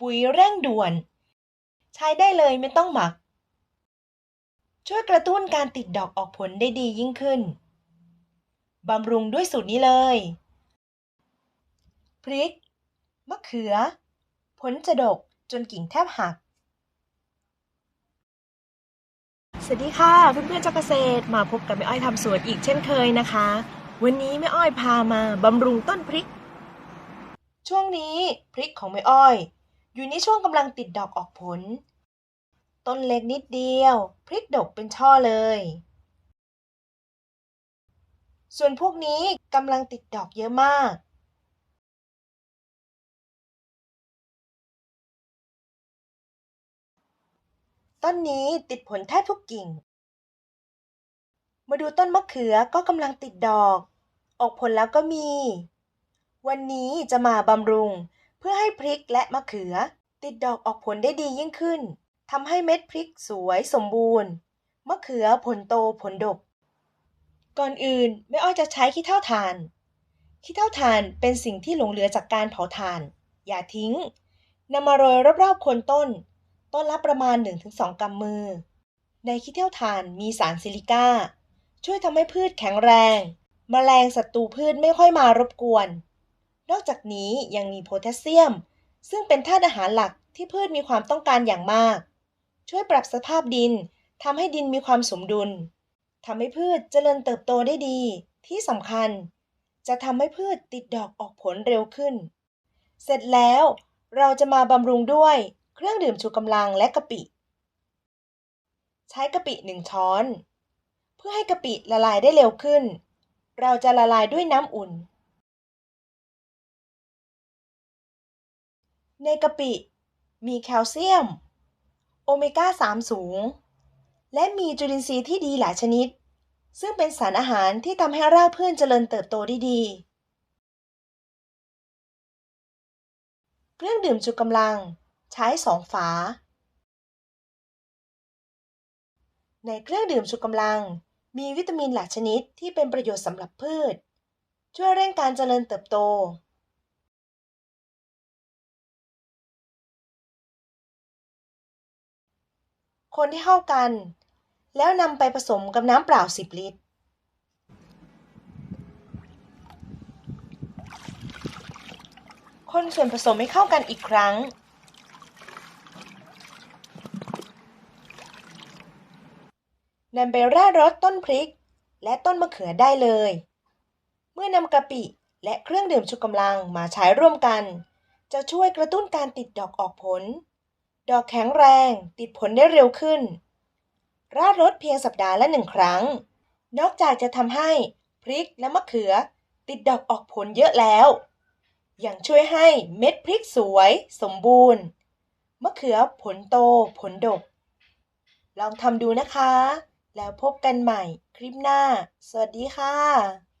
ปุ๋ยเร่งด่วน ใช้ได้เลยไม่ต้องหมัก ช่วยกระตุ้นการติดดอกออกผลได้ดียิ่งขึ้น บำรุงด้วยสูตรนี้เลย พริก มะเขือ ผลจะดกจนกิ่งแทบหัก สวัสดีค่ะ เพื่อนๆเจ้าเกษตรมาพบกับแม่อ้อยทำสวนอีกเช่นเคยนะคะ วันนี้แม่อ้อยพามาบำรุงต้นพริกช่วงนี้พริกของแม่อ้อย อยู่ในช่วงกำลังติดดอกออกผล ต้นเล็กนิดเดียว พริกดกเป็นช่อเลย ส่วนพวกนี้กำลังติดดอกเยอะมากต้นนี้ติดผลแทบทุกกิ่ง มาดูต้นมะเขือก็กำลังติดดอก ออกผลแล้วก็มี วันนี้จะมาบำรุง พื่อให้พริกและมะเขือ ติดดอกออกผลได้ดียิ่งขึ้นทำให้เม็ดพริกสวยสมบูรณ์ มะเขือผลโตผลดก ก่อนอื่นแม่อ้อยจะใช้ขี้เถ้าถ่าน ขี้เถ้าถ่านเป็นสิ่งที่หลงเหลือจากการเผาถ่าน อย่าทิ้งนำมาโรยรอบๆโคนต้น ต้นละประมาณ 1-2 กำมือ ในขี้เถ้าถ่านมีสารซิลิก้า ช่วยทำให้พืชแข็งแรงแมลงศัตรูพืชไม่ค่อยมารบกวน นอกจากนี้ยังมีโพแทสเซียม ซึ่งเป็นธาตุอาหารหลักที่พืชมีความต้องการอย่างมาก ช่วยปรับสภาพดินทำให้ดินมีความสมดุลทำให้พืชเจริญเติบโตได้ดี ที่สำคัญ จะทำให้พืชติดดอกออกผลเร็วขึ้น เสร็จแล้วเราจะมาบำรุงด้วยเครื่องดื่มชูกำลังและกะปิ ใช้กะปิหนึ่งช้อน เพื่อให้กะปิละลายได้เร็วขึ้น เราจะละลายด้วยน้ำอุ่น ในกะปิ มีแคลเซียม โอเมก้า 3 สูง และมีจุลินทรีย์ที่ดีหลายชนิด ซึ่งเป็นสารอาหารที่ทำให้รากพืชเจริญเติบโตได้ดี เครื่องดื่มชูกำลังใช้2ฝา ในเครื่องดื่มชูกำลังมีวิตามินหลายชนิดที่เป็นประโยชน์สำหรับพืช ช่วยเร่งการเจริญเติบโต คนให้เข้ากัน แล้วนำไปผสมกับน้ำเปล่า 10 ลิตร คนส่วนผสมให้เข้ากันอีกครั้ง นำไปราดรสต้นพริกและต้นมะเขือได้เลย เมื่อนำกะปิและเครื่องดื่มชูกำลังมาใช้ร่วมกัน จะช่วยกระตุ้นการติดดอกออกผล ดอกแข็งแรง ติดผลได้เร็วขึ้น ราดรสเพียงสัปดาห์ละหนึ่งครั้ง นอกจากจะทำให้พริกและมะเขือ ติดดอกออกผลเยอะแล้ว ยังช่วยให้เม็ดพริกสวย สมบูรณ์ มะเขือผลโตผลดก ลองทำดูนะคะ แล้วพบกันใหม่คลิปหน้า สวัสดีค่ะ